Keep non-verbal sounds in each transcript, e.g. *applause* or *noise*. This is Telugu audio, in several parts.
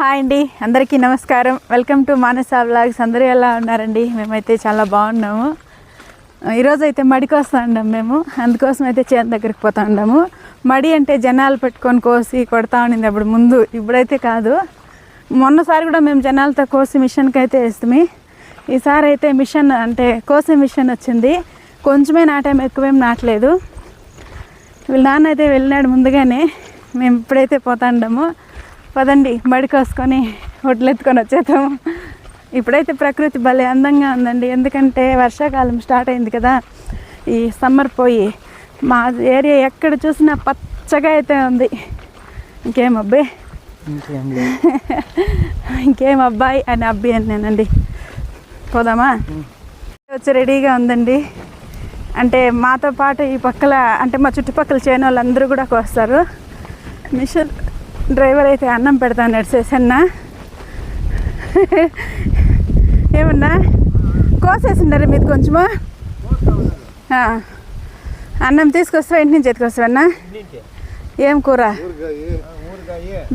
హాయ్ అండి అందరికీ నమస్కారం. Welcome to Manasa vlogs. అందరూ ఎలా ఉన్నారండి? మేమైతే చాలా బాగున్నాము. ఈరోజు అయితే మడికి వస్తూ ఉన్నాం మేము. అందుకోసం అయితే చేను దగ్గరికి పోతా ఉన్నాము. మడి అంటే జనాలు పెట్టుకొని కోసి కొడతా ఉండింది అప్పుడు ముందు ఇప్పుడైతే కాదు. మొన్నసారి కూడా మేము జనాలతో కోసి మిషన్కి అయితే వేస్తాము ఈసారి అయితే మిషన్ అంటే కోసే మిషన్ వచ్చింది. కొంచెమే నాటాం ఎక్కువేం నాటలేదు. వీళ్ళ నాన్న అయితే వెళ్ళినాడు ముందుగానే. మేము ఇప్పుడైతే పోతాండము పదండి మడి కోసుకొని ఒడ్లు ఎత్తుకొని వచ్చేద్దాము ఇప్పుడైతే ప్రకృతి భలే అందంగా ఉందండి. ఎందుకంటే వర్షాకాలం స్టార్ట్ అయింది కదా ఈ సమ్మర్ పోయి మా ఏరియా ఎక్కడ చూసినా పచ్చగా అయితే ఉంది. ఇంకేం అబ్బాయి ఇంకేం అబ్బాయి అని అబ్బాయి అని నేనండి. పోదామా? వచ్చి రెడీగా ఉందండి. అంటే మాతో పాటు ఈ పక్కల అంటే మా చుట్టుపక్కల చేను వాళ్ళందరూ కూడా వస్తారు మిషన్ డ్రైవర్ అయితే అన్నం పెడతాను శేషన్న ఏమన్నా? కోసేసినారు మీది కొంచెము? అన్నం తీసుకొస్తావా ఇంటి నుంచి ఎత్తుకొస్తావన్నా ఏం కూర?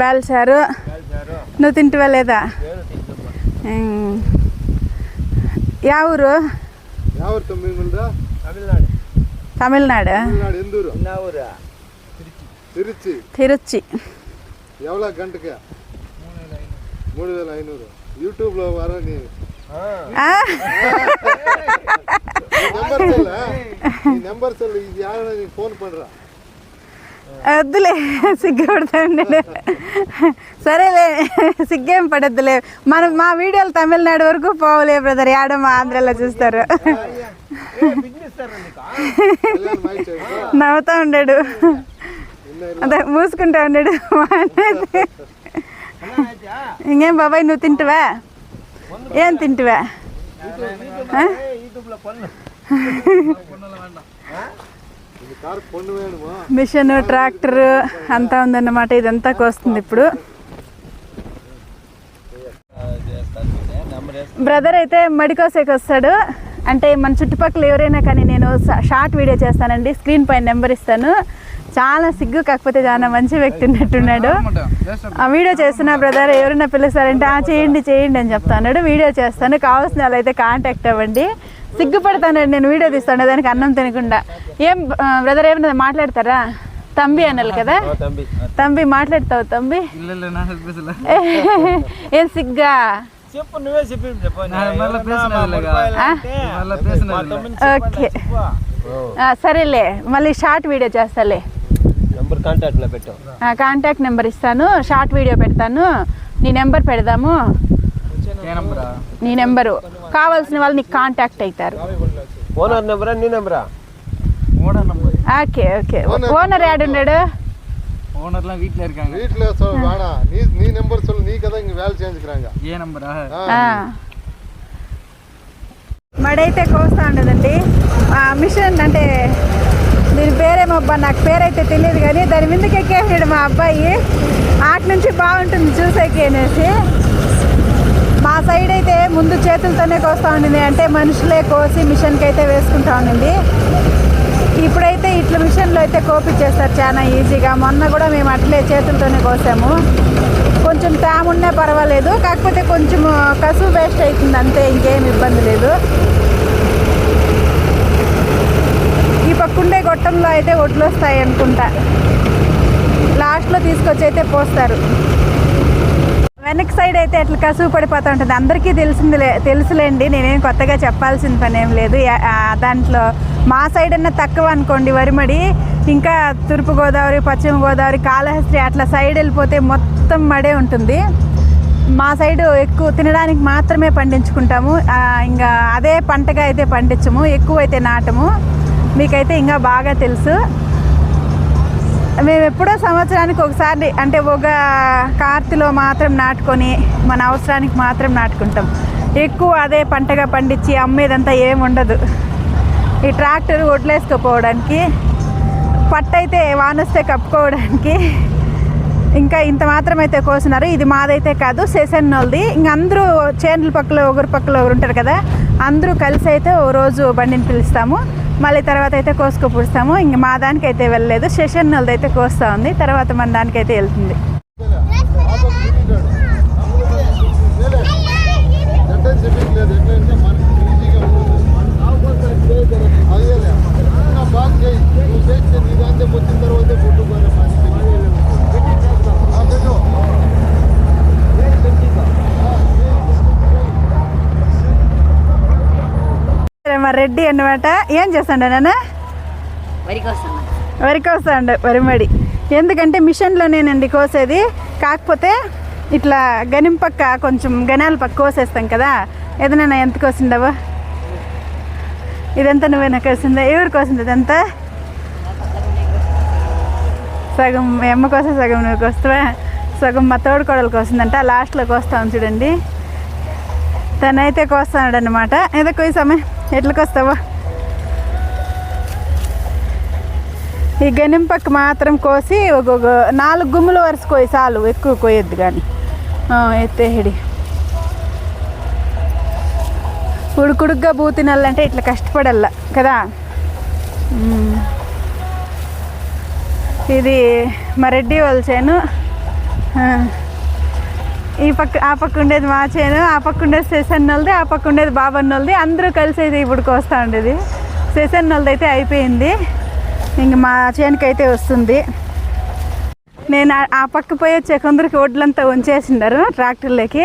బాల్సారు నువ్వు తింటువా లేదా? యా ఊరు? తమిళనాడు. తిరుచి. ఎవల గంటకి? మూడు వేల ఐనూరు. యూట్యూబ్లో వారా నీ ఆ, నెంబర్ చెల్ల? నీ నెంబర్ చెల్ల ఇది యాడ నీ ఫోన్ పడరా? వద్దులే సిగ్గుపడతాండి. సరేలే సిగ్గేం పడద్దులే. మన మా వీడియోలు తమిళనాడు వరకు పోవలే బ్రదర్. యాడ మా ఆంధ్రాలో చూస్తారు. నవ్వుతా ఉండాడు. అదే మూసుకుంటా ఉన్నాడు. ఇంకేం బాబాయ్ నువ్వు తింటువా? ఏం తింటువా? మిషన్ ట్రాక్టర్ అంతా ఉందన్నమాట. ఇదంతా కోస్తుంది ఇప్పుడు. బ్రదర్ అయితే మడికోసేకి వస్తాడు. అంటే మన చుట్టుపక్కల ఎవరైనా కానీ నేను షార్ట్ వీడియో చేస్తానండి. స్క్రీన్ పైన నెంబర్ ఇస్తాను. చాలా సిగ్గు కాకపోతే చాలా మంచి వ్యక్తి ఉన్నట్టున్నాడు. ఆ వీడియో చేస్తున్న బ్రదర్ ఎవరైనా పిలుస్తారంటే ఆ చేయండి చేయండి అని చెప్తాడు వీడియో చేస్తాను. కావాల్సిన వాళ్ళైతే కాంటాక్ట్ అవ్వండి. సిగ్గుపడతానండి నేను వీడియో తీస్తాను. దానికి అన్నం తినకుండా. ఏం బ్రదర్ ఏమన్నా మాట్లాడతారా? తంబి అనాలి కదా. తంబి. తంబి మాట్లాడతావు తంబి? ఏం సిగ్గా? చెప్పు నువ్వే చెప్పి. చెప్పు ఓకే. ఆ, సరేలే. మళ్ళీ షార్ట్ వీడియో చేస్తాలే. నంబర్ కాంటాక్ట్ లో పెట్టావు ఆ, కాంటాక్ట్ నెంబర్ ఇస్తాను షార్ట్ వీడియో పెడతాను నీ నెంబర్ పెడదాము నీ నెంబరు కావాల్సిన వాళ్ళు నీకు కాంటాక్ట్ అవుతారు ఓనర్ నెంబరా నీ నెంబరా ఓకే ఓకే ఓనర్ యాడున్నాడు ஓனர்லாம் வீட்டில் இருக்காங்க வீட்டுல சொல்ல வேணாம் நீ நீ நம்பர் சொல்லு நீ கதை இங்க வேலை செஞ்சுக்கிறாங்க ஏ நம்பரா ఆ. మడైతే కోస్తా ఉండదండి ఆ మిషన్ అంటే అబ్బా నాకు పేరైతే తెలియదు కానీ దాని మీదకి ఎక్కేసాడు మా అబ్బాయి. ఆటి నుంచి బాగుంటుంది చూసేకి అనేసి. మా సైడ్ అయితే ముందు చేతులతోనే కోస్తా ఉండింది. అంటే మనుషులే కోసి మిషన్కి అయితే వేసుకుంటా ఉండింది. ఇప్పుడైతే ఇట్ల మిషన్లో అయితే కోపించేస్తారు చాలా ఈజీగా. మొన్న కూడా మేము అట్లే చేతులతోనే కోసాము. కొంచెం తేమున్నా పర్వాలేదు. కాకపోతే కొంచెం కసువు వేస్ట్ అవుతుంది అంతే ఇంకేం ఇబ్బంది లేదు ఈ పక్కుండే గొట్టంలో అయితే ఒడ్లు వస్తాయి అనుకుంటా. లాస్ట్లో తీసుకొచ్చి అయితే పోస్తారు. వెనక్ సైడ్ అయితే అట్లా కసువు పడిపోతూ ఉంటుంది. అందరికీ తెలిసిందిలే తెలుసులేండి నేనేం కొత్తగా చెప్పాల్సిన పని ఏం లేదు. దాంట్లో మా సైడ్ అన్న తక్కువ అనుకోండి వరిమడి. ఇంకా తూర్పు గోదావరి పశ్చిమ గోదావరి కాళహస్త్రి అట్లా సైడ్ వెళ్ళిపోతే మొత్తం మడే ఉంటుంది. మా సైడు ఎక్కువ తినడానికి మాత్రమే పండించుకుంటాము. ఇంకా అదే పంటగా అయితే పండించము ఎక్కువ అయితే నాటము. మీకైతే ఇంకా బాగా తెలుసు. మేము ఎప్పుడో సంవత్సరానికి ఒకసారి అంటే ఒక కార్తిలో మాత్రం నాటుకొని మన అవసరానికి మాత్రం నాటుకుంటాం. ఎక్కువ అదే పంటగా పండించి అమ్మేదంతా ఏం ఉండదు. ఈ ట్రాక్టర్ వడ్లేసుకుపోవడానికి పట్టయితే వానొస్తే కప్పుకోవడానికి ఇంకా ఇంత మాత్రం అయితే కోసినారు. ఇది మాదైతే కాదు సెసన్నోల్ది ఇంక అందరూ చేనుల పక్కలో ఒకరి పక్కలో ఒకరు ఉంటారు కదా అందరూ కలిసి అయితే ఓ రోజు బండిని పిలుస్తాము. మళ్ళీ తర్వాత అయితే కోసుకు పుడుస్తాము. ఇంక మా దానికైతే వెళ్ళలేదు. సెషన్ వాళ్ళది అయితే కోస్తా ఉంది. తర్వాత మన దానికైతే వెళ్తుంది. రెడ్డి అన్నమాట. ఏం చేస్తాడు నాన్న? వరి కోసం వరి కోస్తాడు వరిమడి. ఎందుకంటే మిషన్లోనేనండి కోసేది. కాకపోతే ఇట్లా గనిం పక్క కొంచెం గనాల పక్క కోసేస్తాం కదా. ఏదైనా ఎంత కోసిండవా? ఇదంతా నువ్వేనా కోసిందా? ఎవరు కోసింది ఇదంతా? సగం మీ అమ్మ కోసం సగం నువ్వు కోస్తావా? సగం మా తోడు కొడలు కోసిందంట లాస్ట్లో కోస్తాం చూడండి. తనైతే కోస్తాడు అనమాట ఏదో కొయ్యసామే ఎట్లకి వస్తావా ఈ గనింపక్క మాత్రం కోసి ఒక్కొక్క నాలుగు గుమ్ముల వరుస కోయి చాలు ఎక్కువ కోయొద్దు కానీ ఎత్తేహిడి ఉడుకుడుగ్గా బూ తినాలంటే ఇట్లా కష్టపడల్లా కదా? ఇది మరెడ్డి రెడ్డి వాళ్ళ చేను. ఈ పక్క ఆ పక్క ఉండేది మా చేను ఆ పక్క ఉండేది శేషన్ వాళ్ళది ఆ పక్క ఉండేది బాబన్నోళ్ళది అందరూ కలిసి అయితే ఇప్పుడు కోస్తూ ఉండేది. శేషన్ వాళ్ళది అయితే అయిపోయింది. ఇంక మా చేనుకి అయితే వస్తుంది. నేను ఆ- పక్క పోయి వచ్చే కొందరికి ఒడ్లంతా ఉంచేసిండారు ట్రాక్టర్లకి.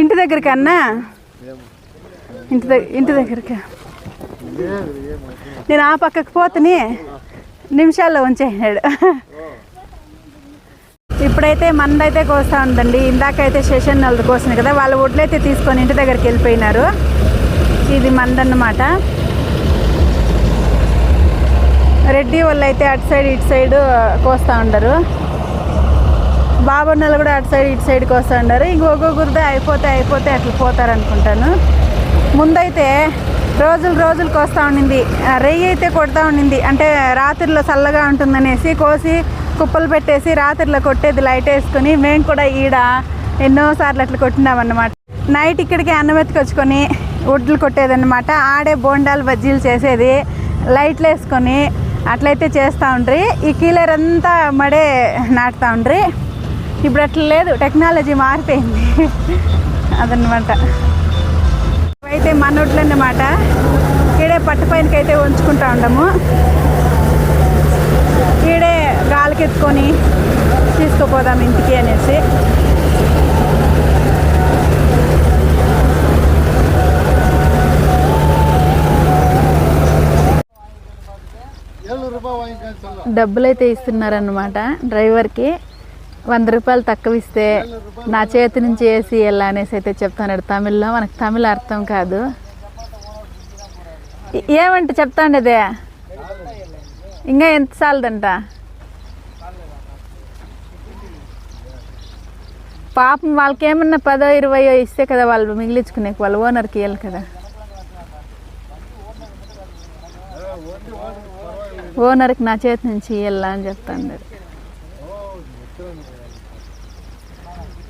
ఇంటి దగ్గరికి అన్నా ఇంటి దగ్గర ఇంటి దగ్గరికి? నేను ఆ పక్కకు పోతని నిమిషాల్లో ఉంచేసినాడు. ఇప్పుడైతే మందైతే కోస్తా ఉందండి. ఇందాకైతే సెషన్ వాళ్ళది కోసింది కదా వాళ్ళ ఒడ్లైతే తీసుకొని ఇంటి దగ్గరికి వెళ్ళిపోయినారు. ఇది మందన్నమాట. రెడ్డి వాళ్ళు అయితే అటు సైడ్ ఇటు సైడ్ కోస్తూ ఉండరు. బాబన్నలు కూడా అటు సైడ్ ఇటు సైడ్ కోస్తూ ఉండరు. ఇంకొక గురిదే అయిపోతే అయిపోతే అట్లా పోతారు అనుకుంటాను ముందైతే రోజులు రోజులు కోస్తూ ఉండింది. రెయ్యి అయితే కొడతా ఉండింది. అంటే రాత్రిలో చల్లగా ఉంటుందనేసి కోసి కుప్పలు పెట్టేసి రాత్రిలో కొట్టేది లైట్ వేసుకొని మేము కూడా ఈడ ఎన్నోసార్లు అట్లా కొట్టినామన్నమాట. నైట్ ఇక్కడికి అన్నం ఎత్తుకొచ్చుకొని వడ్లు కొట్టేదన్నమాట. ఆడే బోండాలు బజ్జీలు చేసేది. లైట్లు వేసుకొని అట్లయితే చేస్తూ ఉండ్రి. ఈ కీలర్ అంతా మడే నాటుతూ ఉండ్రి. ఇప్పుడు అట్లా లేదు. టెక్నాలజీ మారిపోయింది. *laughs* అదనమాట అయితే మనోట్లు అన్నమాట ఈడే పట్టు పైనకైతే ఉంచుకుంటా ఉండము. ఈడే గాలికెత్తుకొని తీసుకుపోదాం ఇంటికి అనేసి. డబ్బులైతే ఇస్తున్నారనమాట డ్రైవర్కి. వంద రూపాయలు తక్కువ ఇస్తే నా చేతి నుంచి వేసి ఎలా అనేసి అయితే చెప్తాడు తమిళ్ళో మనకు తమిళ అర్థం కాదు. ఏ- చెప్తాండి అదే? ఇంకా ఎంత చాలదంట పాపం వాళ్ళకి ఏమన్నా పదో ఇరవయో ఇస్తే కదా వాళ్ళు మిగిలించుకునే వాళ్ళ ఓనర్కి ఇవ్వాలి కదా. ఓనర్కి నా చేతి నుంచి ఇవ్వాలా అని చెప్తాను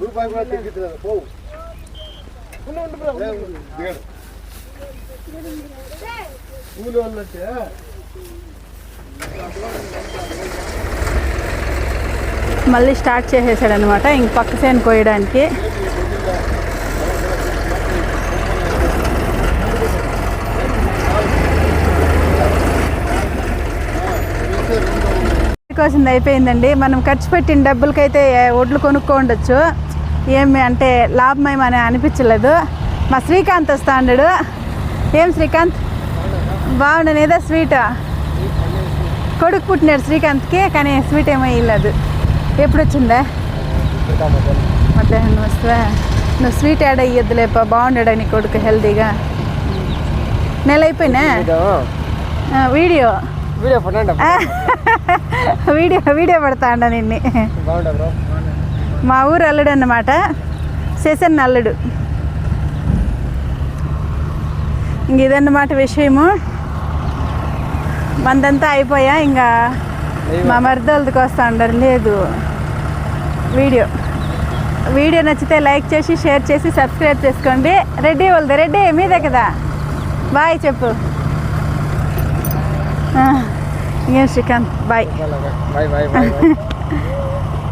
రూపాయి కూడా తగ్గిద్దు పోవు. దిగడు. కూలి వాళ్ళంటే మళ్ళీ స్టార్ట్ చేసేసాడు అనమాట ఇంక పక్క సేను కోయడానికి కోసింది అయిపోయిందండి. మనం ఖర్చు పెట్టిన డబ్బులకైతే ఒడ్లు కొనుక్కోండొచ్చు ఏమి అంటే లాభమేమని అనిపించలేదు. మా శ్రీకాంత్ వస్తా అన్నాడు ఏం శ్రీకాంత్? బాగుండను ఏదో స్వీట్? కొడుకు పుట్టినాడు శ్రీకాంత్కి కానీ స్వీట్ ఏమో ఇవ్వలేదు ఎప్పుడు వచ్చిందా మధ్యాహ్నం వస్తావా నువ్వు స్వీట్ యాడ్ అయ్యొద్దులేప బాగుండాడు నీ కొడుకు హెల్తీగా? నెల అయిపోయినా? వీడియో? *laughs* వీడియో వీడియో వీడియో పెడతా అండ నిన్ని మా ఊరు అల్లుడు అన్నమాట. శేషన్ అల్లుడు. ఇంక ఇదన్నమాట విషయము. మందంతా అయిపోయా ఇంకా మా మరిదోళ్ళకి వస్తా ఉండరు లేదు. వీడియో. వీడియో నచ్చితే లైక్ చేసి షేర్ చేసి సబ్స్క్రైబ్ చేసుకోండి. రెడ్డి వాళ్ళది రెడ్డి మీదే కదా? బాయ్ చెప్పు. ఆ, ఇంకేం Srikanth bye bye bye bye bye